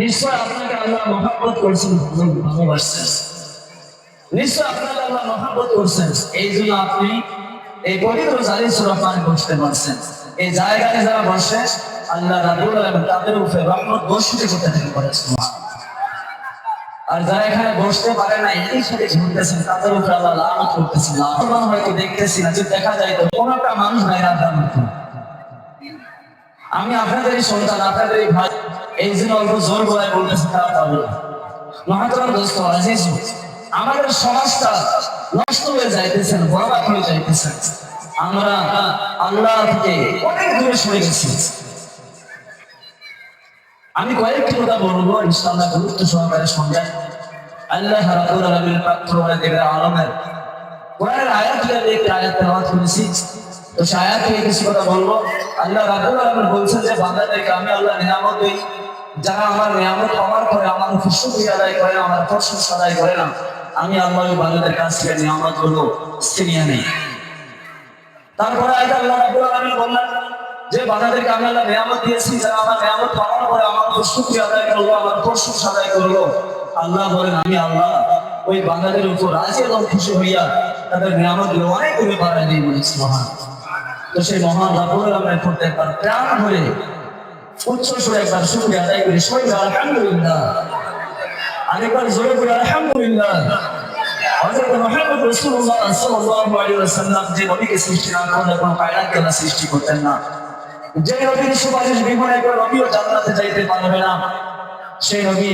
নিশ্চয় আপনাকে আল্লাহ মহাব্বত করছেন ভালোবাসছেন। নিশ্চয় আপনাকে আল্লাহ মহাব্বত করছেন। এই জন্য আপনি এই পবিত্র সুরফানে বসতে পারছেন। এই জায়গায় যারা আল্লাহ রাবুল তাদের উপরে রহমত করতে করেছেন আর যারা এখানে বসতে পারে না এই সাথে ঝুলতেছেন তাদের উপরে আল্লাহ লানত করতেছেন। লাভবান হয়তো দেখতেছি না, যদি দেখা যায় তো কোন একটা মানুষ নাই মতো আমি আপনাদেরই সন্তান আপনাদেরই ভাই, এই জন্য অল্প জোর গলায় বলতেছি পাবো না মহাতরম দোস্ত আমাদের সমাজটা নষ্ট হয়ে যাইতেছেন বরবাদ হয়ে যাইতেছেন আমরা আল্লাহ থেকে অনেক দূরে সরে গেছি। আমি কয়েকটি কথা বলব, ইনশাআল্লাহ গুরুত্ব সহকারে শুনবেন। আল্লাহ রাব্বুল আলামিন পাত্র আলমের, কোরআনের আয়াত আয়াত করেছি। তো সেই আয়াত কিছু কথা বলব। আল্লাহ রাব্বুল আলামিন বলছেন যে, বান্দাদেরকে আমি আল্লাহ নিয়ামত দেই। যারা আমার নিয়ামত পাওয়ার পরে আমার আদায় করে আমার আদায় করে না, আমি আল্লাহ কাছ থেকে নিয়ামতগুলো নেই। তারপরে আল্লাহ রাব্বুল আলামিন বললেন যে, বান্দাদেরকে আমি আল্লাহ নিয়ামত দিয়েছি, যারা আমার নিয়ামত পাওয়ার পরে আমার খুশি আদায় করল, আমার প্রশংসা আদায় করল। আল্লাহ বলেন, আমি আল্লাহ ওই বান্দাদের উপর রাজি এবং খুশি হইয়া তাদের নিয়ামত অনেকগুলো বাড়াই দিয়ে বলেছি মহান তো সেই মহান রাবুল আলমের করতে একবার প্রাণ ভরে উচ্চ সুরে একবার শুক্রিয়া আদায় করি। সবাই আলহামদুলিল্লাহ। আরেকবার জোরে করে আলহামদুলিল্লাহ। হযরত মুহাম্মদ রাসূলুল্লাহ সাল্লাল্লাহু আলাইহি ওয়াসাল্লাম যে নবীকে সৃষ্টি না করলে কোনো কায়নাতকে আল্লাহ সৃষ্টি করতেন না। যে নবীর সুপারিশ বিহীন একজন নবীও জান্নাতে যাইতে পারবে না। সেই নবী,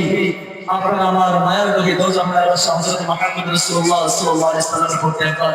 আপনার আমার মায়ের নবী দোজ আমার হযরত মুহাম্মদ রাসূলুল্লাহ সাল্লাল্লাহু করতে একবার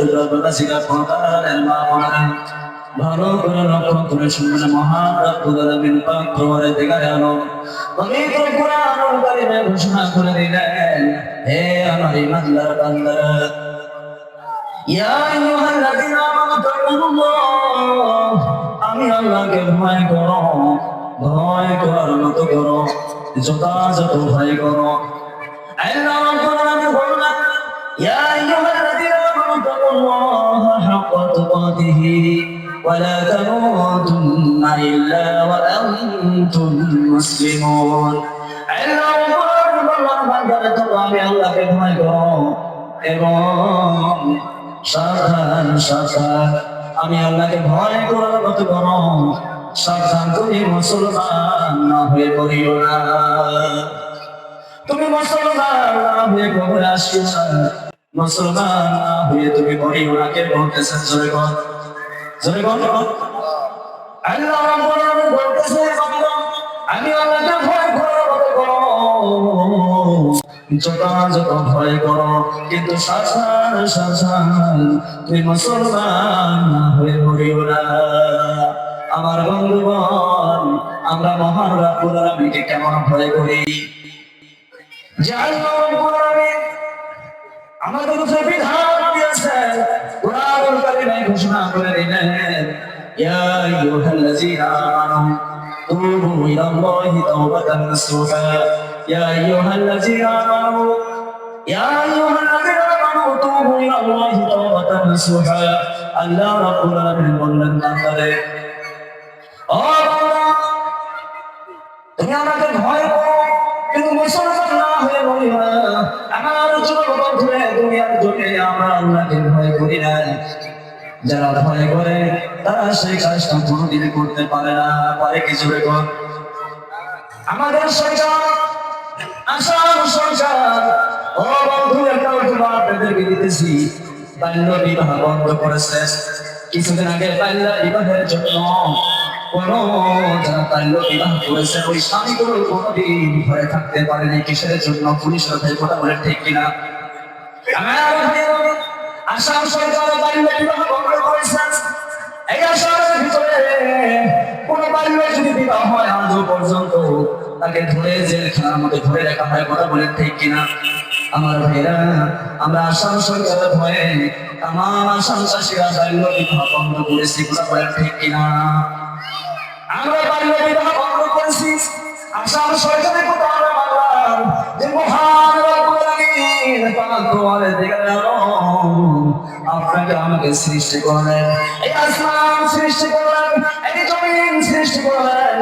تضرب نسيك فقال المعمر ভালো করে লক্ষ্য করে শুনবেন মহান রব্বুল আলামিন পাক তোমার দিকে আলো পবিত্র কোরআনুল কারীমে ঘোষণা করে দিলেন হে আমার ইমানদার বান্দারা আমি আল্লাহকে ভয় করো ভয় করার মতো করো যথাযথ ভয় করো আল্লাহ রাব্বুল আলামিন বললেন ইয়া আইয়ুহাল্লাযীনা আমানু তাকুল্লাহ হাক্কা তুকাতিহি ولا تموتن إلا وأنتم مسلمون আল্লাহ রাব্বুল আলামিন বান্দারা তোমরা আমি আল্লাহকে ভয় করো এবং সাবধান সাবধান। আমি আল্লাহকে ভয় করার মতো সাবধান তুমি মুসলমান না হয়ে পড়িও না। তুমি মুসলমান না হয়ে কবরে আসিও মুসলমান না হয়ে তুমি মরিও না। কে বলতেছেন কর জোরে কর আল্লাহ আমি আল্লাহকে ভয় করার মতো যথাযথ ভয় করো, কিন্তু সাবধান সাবধান তুই মুসলমান হয়ে মরিও না। আমার বন্ধুগণ, আমরা মহান রাব্বুল আলামিনকে কেমন ভয় করি? আমাদের বিধান ঘোষণা করে দিলেন, ইয়া ইয়া আইয়ুহাল্লাযীনা আমানু ইয়া আইয়ুহাল্লাযীনা আমানু তুবু ইলাল্লাহি তাওবাতান নাসুহা আল্লাহ রাব্বুল আলামিন বললেন বান্দারে ও বান্দা তুমি আমাকে ভয় করো কিন্তু মুসলমান না হয়ে বলি আমার যুবক বন্ধুরে দুনিয়ার জন্য আমরা আল্লাহকে ভয় করি না যারা ভয় করে তারা সেই কাজটা কোনোদিন করতে পারে না। পারে কিছু জোরে আমাদের সরকার আসাম সংসার ও বন্ধু, একটা অথবা আপনাদেরকে দিতেছি। বাল্য বিবাহ বন্ধ করেছে। কিছুদিন আগে বাল্য বিবাহের জন্য কোন কিসের জন্য? পুলিশের ভাই, কথা বলে ঠিক কিনা? আসাম সরকার ভিতরে কোন বাল্য যদি বিবাহ হয়, আজও পর্যন্ত তাকে ধরে জেলখানার মধ্যে ধরে রাখা হয় কথা বলেন ঠিক কিনা? আমার ভাইরা, আমরা আসাম সরকারের ভয়ে, তামাম আসাম চাষিরা বাল্য বিবাহ বন্ধ করেছি কথা ঠিক কিনা? আমরা বাল্য বিবাহ বন্ধ করেছি আসাম সরকারের কথা যে আপনাকে আমাকে সৃষ্টি আসমান সৃষ্টি করলেন, এই জমিন সৃষ্টি আপনার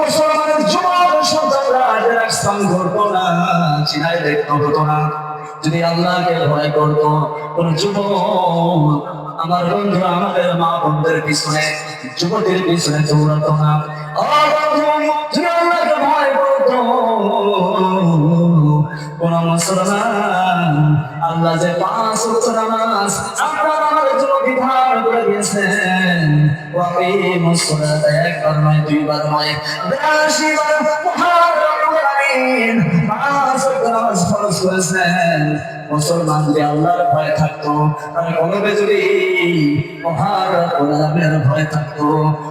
মুসলমানের যুবক সন্তানরা আজের স্থান করতো না, চিনাই দেখতে হতো না। যদি আল্লাহকে ভয় করতো কোন যুবক, আমার বন্ধু, আমাদের মা বোনদের পিছনে, যুবতীর পিছনে দৌড়াতো না। ভয় করতো কোন আল্লাহ যে পাঁচ নামাজ, আপনার আমাদের জন্য বিধান করে দিয়েছেন। ওয়াক্ত নামাজ ফরজ করেছেন। মুসলমান যদি আল্লাহর ভয় থাকতো, তার কলবে যদি রব্বুল ভয় থাকতো,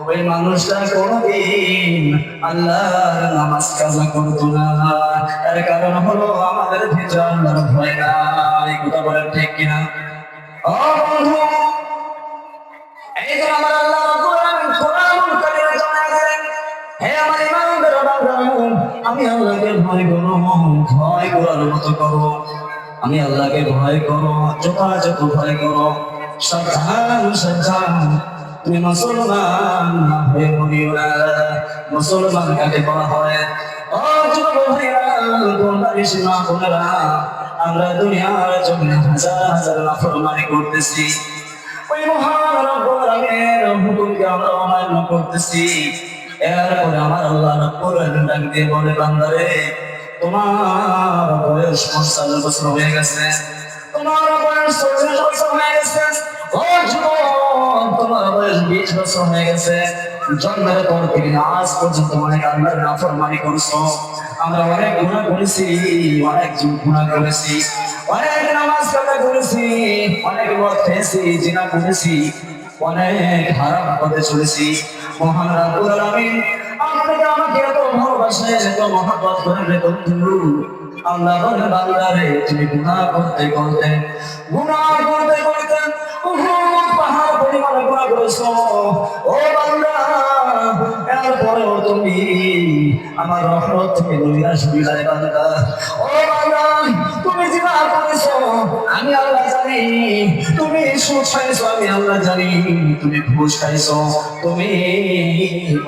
ওই মানুষটা কোনোদিন আল্লাহর নামাজ কাজা করতো না। এর কারণ হলো আমাদের ভিতরে আল্লাহর ভয় নাই। কথা বলেন ঠিক কিনা? ও বন্ধু, এই যে আমার আল্লাহ ভয় করো ভয় করার মতো করো। আমি আল্লাহকে ভয় করো, যথাযথ ভয় করো। সাবধান সাবধান, তুমি মুসলমান মুসলমান কাকে বলা হয়? না আমরা দুনিয়ার জন্য হাজার হাজার করতেছি। ওই মহান রব্বুল হুকুমকে আমরা অমান্য করতেছি। এরপরে আমার আল্লাহ রব্বুল আলামিন ডাক দিয়ে বলে, বান্দারে, তোমার বয়স পঞ্চান্ন বছর হয়ে গেছে। তোমার বয়স চল্লিশ বছর হয়ে গেছে। ও যুবক, তোমার বয়স বিশ বছর হয়ে গেছে। জন্মের পর থেকে আজ পর্যন্ত অনেক আল্লাহর নাফরমানি করছ। আমরা অনেক গুণা করেছি, অনেক গুণা করেছি। অনেক নামাজ কাজা করেছি, অনেক খেয়েছি, জিনা করেছি, অনেক হারাম পথে চলেছি। মহান রাব্বুল আলামিন, আপনাকে আমাকে এত ভালোবাসে, এত মহব্বত করে রে বন্ধু। আল্লাহ বলে তুমি গুনাহ করতে তুমি আমার রহমত থেকে তুমি জিনা করেছ আমি আল্লাহ জানি। তুমি সুদ খাইছো, আমি আল্লাহ জানি। তুমি ঘুষ খাইছো, তুমি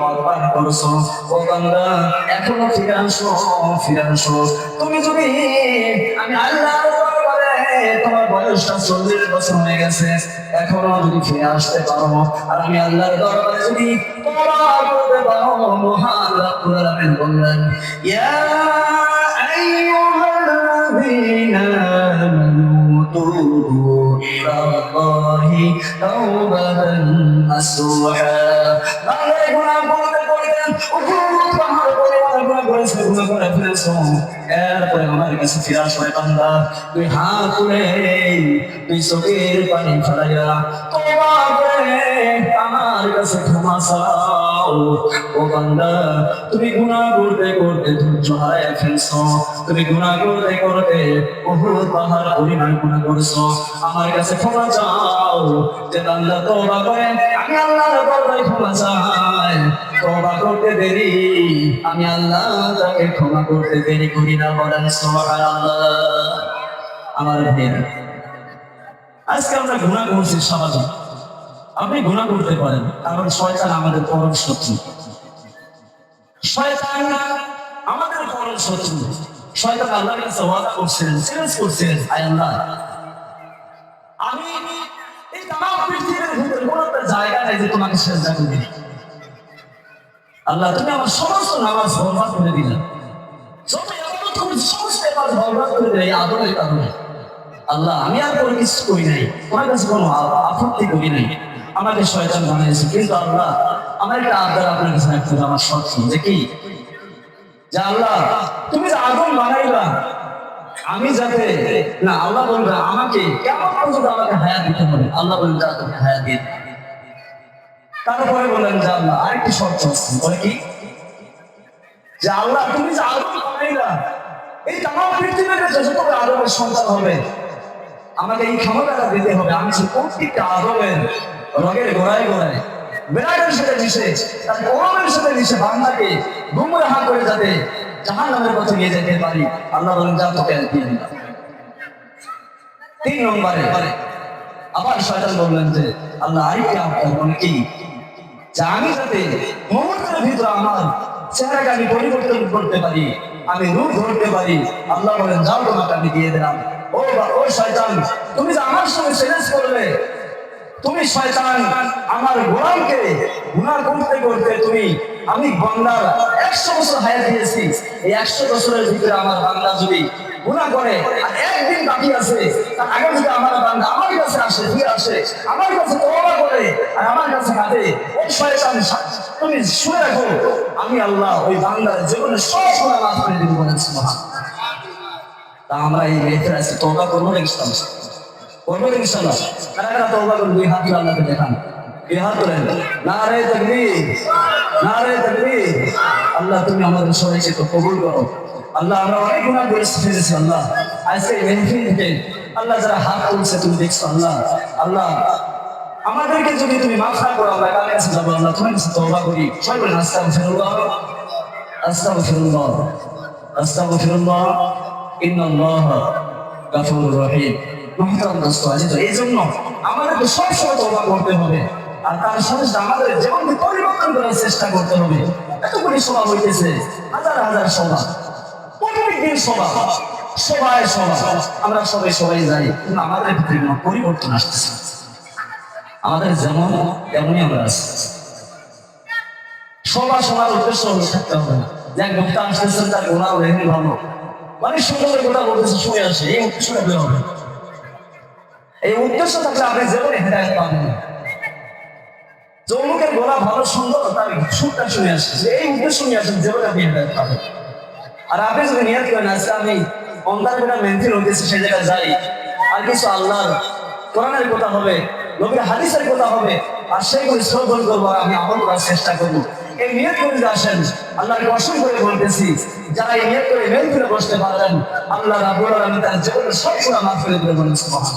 মদ করছ। ও বান্দা, এখনও ফিরে আসো ফিরে আসো। তুমি যদি আমি আল্লাহ তোমার বয়সটা চল্লিশ বছর হয়ে গেছে, এখনও যদি ফিরে আসতে পারো, আর আমি আল্লাহর দরবারে যদি মহান বললেন পরিমাণ গুনাহ করেছে গুনাহ করে ফেলেছো এরপরে আমার কাছে তুই হাত তুলে তুই চোখের পানি ফেলাইয়া আমার কাছে ক্ষমা ও বান্দা, তুমি গুনাহ করতে করতে ধৈর্য ফেলছো। তুমি গুনাহ করতে করতে বহুত পাহাড় গুনাহ করছ। আমার কাছে ক্ষমা চাও। যে বান্দা তোবা করে, আমি আল্লাহর ক্ষমা চাই। তোবা করতে দেরি, আমি আল্লাহ তাকে ক্ষমা করতে দেরি করি না বলেন আমার ভাইয়েরা, আজকে আমরা গুণা করছি স্বাভাবিক। আপনি গুণা করতে পারেন, কারণ শয়তান আমাদের পরম শত্রু। আমাদের পরম শত্রু। শয়তান আল্লাহর কাছে ওয়াদা করছেন চ্যালেঞ্জ করছেন আল্লাহ। আমি এই তামাম পৃথিবীর ভিতরে কোনো একটা জায়গা নেই যে তোমাকে করবে। আল্লাহ, তুমি আমার সমস্ত নামাজ বরবাদ করে দিলে। সমস্ত করে আল্লাহ, আমি আর কোনো কিছু করি নাই। তোমার কাছে কোনো আপত্তি করি নাই। আমাকে শয়তান বানিয়েছে। কিন্তু আল্লাহ, আমার একটা আবদার আপনার কাছে রাখতে হবে, আমার শর্ত। যে কি? যে আল্লাহ, তুমি যে আগুন বানাইলা আমি যাতে, না, আল্লাহ বলবে, আমাকে কেমন পর্যন্ত আমাকে হায়াত দিতে হবে? আল্লাহ বলবেন যা তুমি হায়াত দিয়ে তারপরে বলেন যে আল্লাহ, আরেকটি শর্ত আছে। বলে কি? যে আল্লাহ, তুমি যে আগুন বানাইলা এই তামাম পৃথিবীতে যত আদমের সন্তান হবে, আমাকে এই ক্ষমতাটা দিতে হবে। আমি যে প্রত্যেকটা আদমের রগের গোড়ায় গোড়ায়। বিরাটের সাথে মিশে, তার গরমের সাথে মিশে বাংলাকে গুমরাহা করে যাতে জাহান নামের পথে নিয়ে যেতে পারি। আল্লাহ বলেন যা তোকে তিন নম্বরে, আবার শয়তান বললেন যে, আল্লাহ, আরেকটি আপনার মনে কি? যে আমি যাতে মুহূর্তের ভিতরে আমার চেহারাকে আমি পরিবর্তন করতে পারি, আমি রূপ ধরতে পারি, আল্লাহ বলেন, যাও তোমাকে আমি দিয়ে দিলাম। ও বা- ও শয়তান, তুমি যে আমার সঙ্গে চ্যালেঞ্জ করলে তুমি শয়তান, আমার গোলামকে গুনাহ করতে করতে তুমি, আমি বান্দার একশো বছর হায়াত দিয়েছি। এই একশো বছরের ভিতরে আমার বান্দা যদি গুনাহ করে আর একদিন বাকি আছে তার আগে যদি আমার বান্দা আমার কাছে আসে, ফিরে আসে, আমার কাছে তওবা করে আর আমার কাছে কাঁদে ও শয়তান, তুমি শুনে রাখো, আমি আল্লাহ ওই বান্দার জীবনে সব গুনাহ মাফ করে দেবো সুবহান তা আমরা এই মেয়েদের আজকে তওবা করব না ইসলাম? করব না ইনশাল্লাহ কারা কারা তওবা করব? দুই হাত আল্লাহকে দেখান। দুই হাত তোলেন। নারে তাকবীর। নারে তাকবীর। আল্লাহ, তুমি আমাদের সবাইকে তো কবুল করো। আল্লাহ, আমরা অনেক গুণা করে ফেলেছি, আল্লাহ। আজকে এই মেহফিল থেকে আল্লাহ, যারা হাত তুলছে, তুমি দেখছ, আল্লাহ। আল্লাহ, আমাদেরকে যদি তুমি মাফ না করো, আমরা কার কাছে যাব, আল্লাহ। তোমার কাছে তওবা করি। সবাই বলেন, আস্তাগফিরুল্লাহ। আস্তাগফিরুল্লাহ। আস্তাগফিরুল্লাহ। ইন্নাল্লাহ গাফুরুর রহিম। দোস্ত আজিজ এই জন্য আমাদেরকে সবসময় তওবা করতে হবে। আর তার সাথে আমাদের জীবনকে পরিবর্তন করার চেষ্টা করতে হবে। এতগুলি সভা হইতেছে, হাজার হাজার সভা। সভা, সবাই সভা। আমরা সবাই সবাই যাই, কিন্তু আমাদের কোনো পরিবর্তন আসতেছে আমাদের যেমন তেমনই আমরা আছি। সবার সবার উদ্দেশ্য হলে থাকতে হবে না। যে এক বক্তা আসতেছেন তার গোনা রেহেন ভালো। মানে সুন্দর গোটা বলতেছে, শুনে আসে। এই উদ্দেশ্য হবে। এই উদ্দেশ্য থাকলে আপনি জীবনে হেদায়ত পাবেন যৌমুখের গোলা ভালো, সুন্দর, তার সুরটা শুনে আসে। এই উদ্দেশ্য নিয়ে আসেন জীবনে আপনি হেদায়ত পাবেন। আর আপনি যদি নিয়ত করেন আজকে আমি হতেছি সেই জায়গায় যাই। আর কিছু আল্লাহর কোরআনের কথা হবে, নবীর হাদিসের কথা হবে, আর শ্রবণ করব আমি আমল করার চেষ্টা করব। এই নিয়ত করে আসেন করে বলতেছি, যারা এই নিয়ত করে মেনফিলে বসতে পারবেন, আল্লাহ রাবুল আমি তার জীবনের সব মাফ করে দেবে বলেন সুবহান।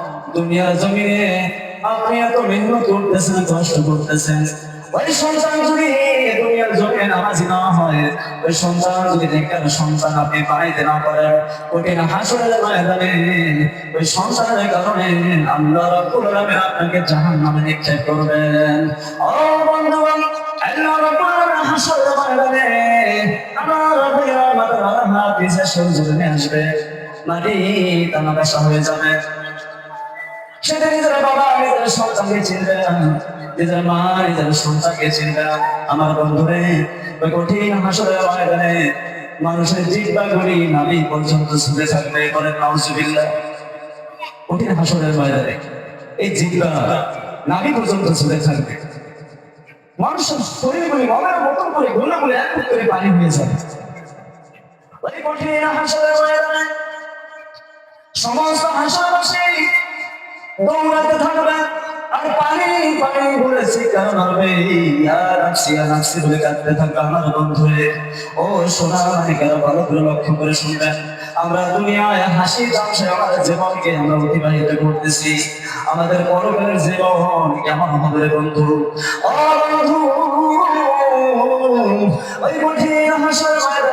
দুনিয়ার জমিনে আপনি এত মেহনত করতেছেন, কষ্ট করতেছেন। ওই সন্তান যদি দুনিয়ার জমিনে নামাজি না হয়, ওই সন্তান যদি নেককার সন্তান আপনি বানাইতে না পারেন, কঠিন হাসরের ময়দানে ওই সন্তানের কারণে আল্লাহ রাব্বুল আলামিন আপনাকে জাহান্নামে নিক্ষেপ করবেন। ও বন্ধুগণ, আল্লাহ রাব্বুল আলামিন হাসরের ময়দানে আমার ভাইরা মাথার হাত দিয়ে সূর্য নেমে আসবে। মাটি বাসা হয়ে যাবে। সেটা নিজের বাবা, নিজের সন্তানকে চিনবে নিজের মা, নিজের সন্তানকে চিনবে আমার বন্ধুরে, ওই কঠিন হাসরের ময়দানে মানুষের জিব্বা গুলি নাবি পর্যন্ত ছুটে থাকবে বলেন নাউজুবিল্লাহ। কঠিন হাসরের ময়দানে এই জিব্বা নাবি পর্যন্ত ছুটে থাকবে। মানুষের শরীরগুলি মনের মতন করে গুলো গুলো এক করে পানি হয়ে যাবে। ওই কঠিন হাসরের ময়দানে সমস্ত হাসরবাসী দৌড়াতে থাকবে। আর পানি পানি বলেছি কারণ হবে আর আর নাফসি বলে কাঁদতে থাকবে আমার বন্ধুরে। ও সোনা মানিকারা ভালো করে লক্ষ্য করে শুনবেন আমরা দুনিয়ায় হাসি তামসে আমার জীবনকে আমরা অতিবাহিত করতেছি, আমাদের পরকালের জীবন কেমন হবে বন্ধু? ও বন্ধু, ওই কঠিন হাসর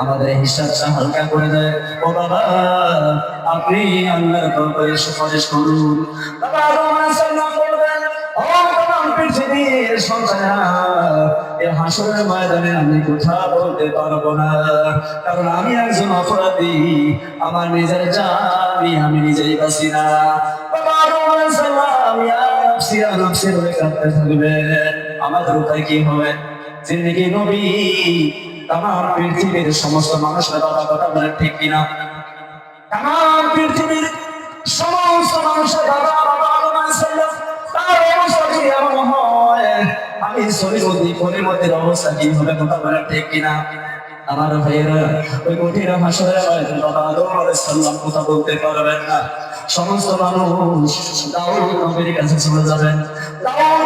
আমাদের হিসাবটা হালকা করে দেয়। ও বাবা, আপনি আল্লাহর দরবারে সুপারিশ করুন। বাবা ও তোমার পৃথিবীর এই হাসরের ময়দানে আমি কথা বলতে পারব না। কারণ আমি একজন অপরাধী, আমার নিজের জানি আমি নিজেই বাসি না। বাবা ইয়া নাফসি ইয়া কাঁদতে থাকবেন আমাদের উপায় কি হবে? কি নবী তাম পৃথিবীর সমস্ত মানুষের কথা বলে ঠিক কিনা? তাম পৃথিবীর সমস্ত মানুষের আমি অবস্থা কি হবে কথা বলে ঠিক কিনা? আমার ভাইয়েরা, ওই কঠিন হাসরের কথা বলতে পারবেন না। সমস্ত মানুষ দাউদ নবীর কাছে চলে যাবেন। দাউদ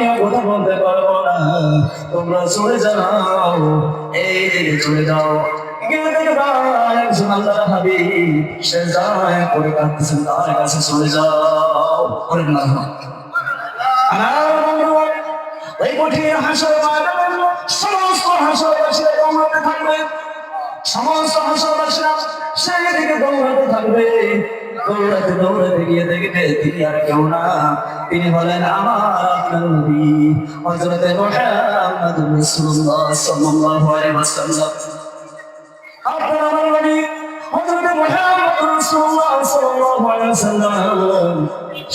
আমিও কথা বলতে পারব না। তোমরা চলে যাও, এই চলে যাও। সমস্ত হাসরবাসীরা দৌড়াতে থাকবে। সমস্ত হাসরবাসীরা সেই দিকে দৌড়াতে থাকবে। দৌড়াতে দৌড়াতে গিয়ে তিনি আর কেউ না। তিনি আমার আপনার নবী, হযরতে মুহাম্মদ রাসূলুল্লাহ সাল্লাল্লাহু আলাইহি ওয়াসাল্লাম। আপনার আমার নবী, হযরতে মুহাম্মদ রাসূলুল্লাহ সাল্লাল্লাহু আলাইহি ওয়াসাল্লাম।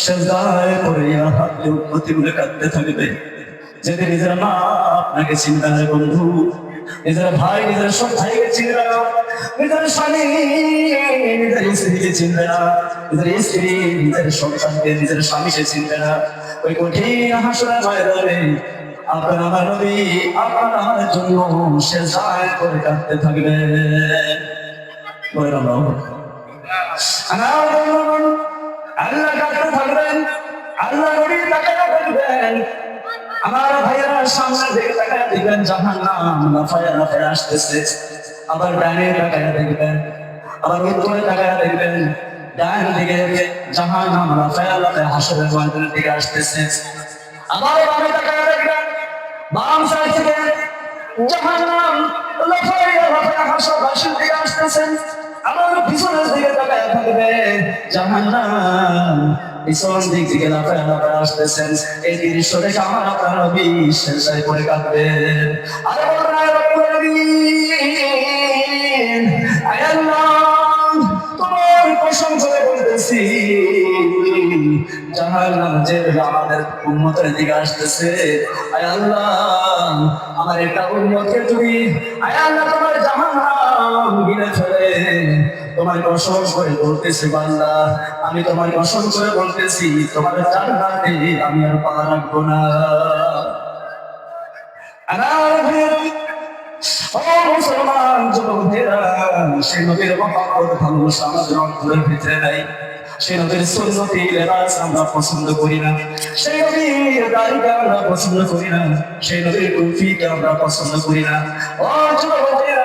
সেজদায় পড়ে হাত উম্মতি বলে কাঁদতে থাকবে। যদি নিজের মা আপনাকে চিন্তা বন্ধু নিজের ভাই, নিজের সব ভাইকে চিনবে না। নিজের স্বামী, নিজের স্ত্রীকে চিনবে না। নিজের স্ত্রী, নিজের সন্তানকে, নিজের স্বামীকে চিনবে না। ওই কঠিন হাসরা ময়দানে আপনার নবী আপনার জন্য সে যায় করে কাঁদতে থাকবে। আল্লাহ কাঁদতে থাকবেন, আল্লাহ নবী থাকবেন আমার ভাইয়েরা সামনে দিকে তাকায় দেখবেন জাহান নাম লাফায় লাফায় আসতেছে। আবার ডানে তাকায় দেখবেন আবার উত্তরে তাকায় দেখবেন, ডান দিকে জাহান নাম লাফায় লাফায় হাসরের ময়দানের দিকে আসতেছে। আবার বামে তাকায় দেখবেন, বাম সাইড থেকে জাহান নাম লাফায় লাফায় হাসর দিকে আসতেছেন আমার পিছনের দিকে তাকায় থাকবে জাহান্নাম পিছন দিক থেকে লাফায় লাফায় আসতেছেন। এই দৃশ্য দেখে আমার আপনার নবী শেষায় করে কাঁদবেন আমাদের উম্মতের দিকে আসতেছে। আয় আমার এটা উম্মতকে তুমি আয় আল্লাহ, তোমার জাহান্নাম গিলে ফেলে। তোমার কসম করে বলতেছি, বান্দা। আমি তোমার কসম করে বলতেছি, তোমার জান্নাতে আমি আর পা রাখব না। সেই আমরা পছন্দ করি না। সেই দাড়িকে আমরা পছন্দ করি না। সেই আমরা পছন্দ করি না।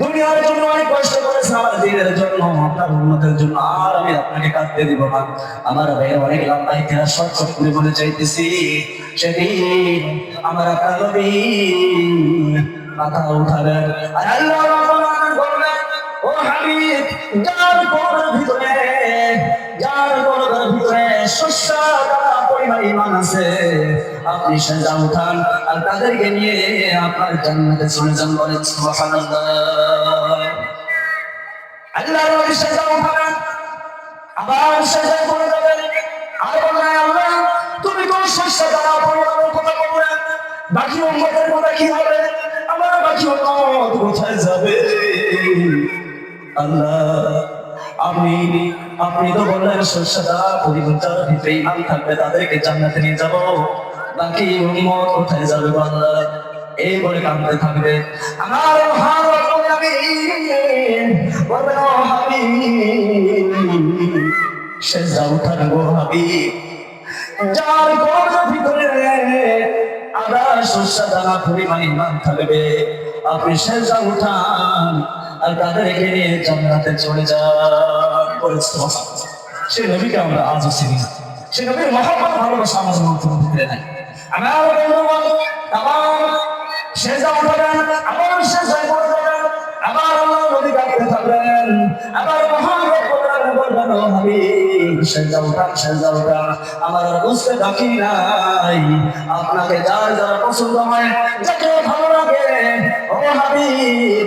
দুনিয়ার জন্য অনেক কষ্ট করে আমার দিনের জন্য আপনার উন্নতের জন্য, আর আমি আপনাকে কাঁদতে দিব না। আমার ভাইয়ের অনেক লম্বা ইতিহাস শর্ট করে বলে চাইতেছি, সেদিন আমার আপনার মাথা উঠাবেন। আর আল্লাহ বললেন ও হাবিব, যার কোরআন ভিতরে, যার কোরআন ভিতরে শস্য পরিমাণ ইমান আছে, আপনি সেজা উঠান আর তাদেরকে নিয়ে আপনার জান্নাতে চলে যান বলেন সুবহানাল্লাহ। আল্লাহ নবী সেজা উঠাবেন, আবার সেজা করে যাবেন। আর বললেন আল্লাহ, তুমি তো শস্য দ্বারা পরিমাণের কথা বললেন বাকি উম্মতের কথা কি হবে আল্লাহ। আপনি আপনি তো বললেন শস্যটা পরিবর্তন ভিতরে ইমান থাকবে, তাদেরকে জান্নাতে নিয়ে যাব। বাকি উম্মত কোথায় যাবে আল্লাহ? এই বলে কাঁদতে থাকবে। আমার মহান রব্বুল আলামিন বলবেন ও হাবিব সেজদা উঠান গো হাবিব। যার গর্বের ভিতরে আদা দানা পরিমাণ ইমান থাকবে। আপনি সেজদা উঠান আর তাদেরকে নিয়ে জান্নাতে চলে বলেছে সে নবীকে আমরা আজও চিনি সে নবীর মহাব্বত, ভালোবাসা আমাদের মধ্যে ভিতরে নাই। আমার বন্ধুগণ আমার যাবেন আবার আল্লাহ নবী কাঁদতে থাকবেন, আবার মহান বলবেন আমার বুঝতে বাকি নাই। আপনাকে যার যার পছন্দ হয়, যাকে ভালো লাগে, ও হাবিব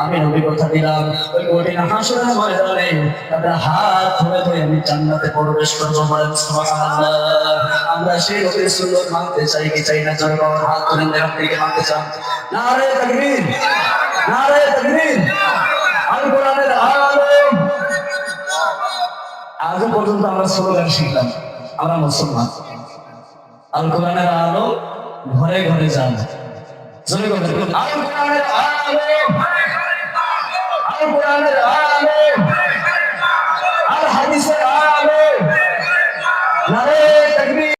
আমি নবী কথা দিলাম। ওই কঠিন ময়দানে হাত ধরে ধরে আমি প্রবেশ আমরা সেই নবীর সুন্নত মানতে চাই কি চাই না? হাত ধরে মানতে চান? নারে তাকবীর নারে তাকবীর। আল কোরআনের আলম পর্যন্ত আমরা শিখলাম, আমরা মুসলমান। আল কোরআনের ঘরে ঘরে যান। জোরে বলেন। আল কোরআনের আলো আল কোরআনের আলো। আল হাদিসের আলো। নারে তাকবীর।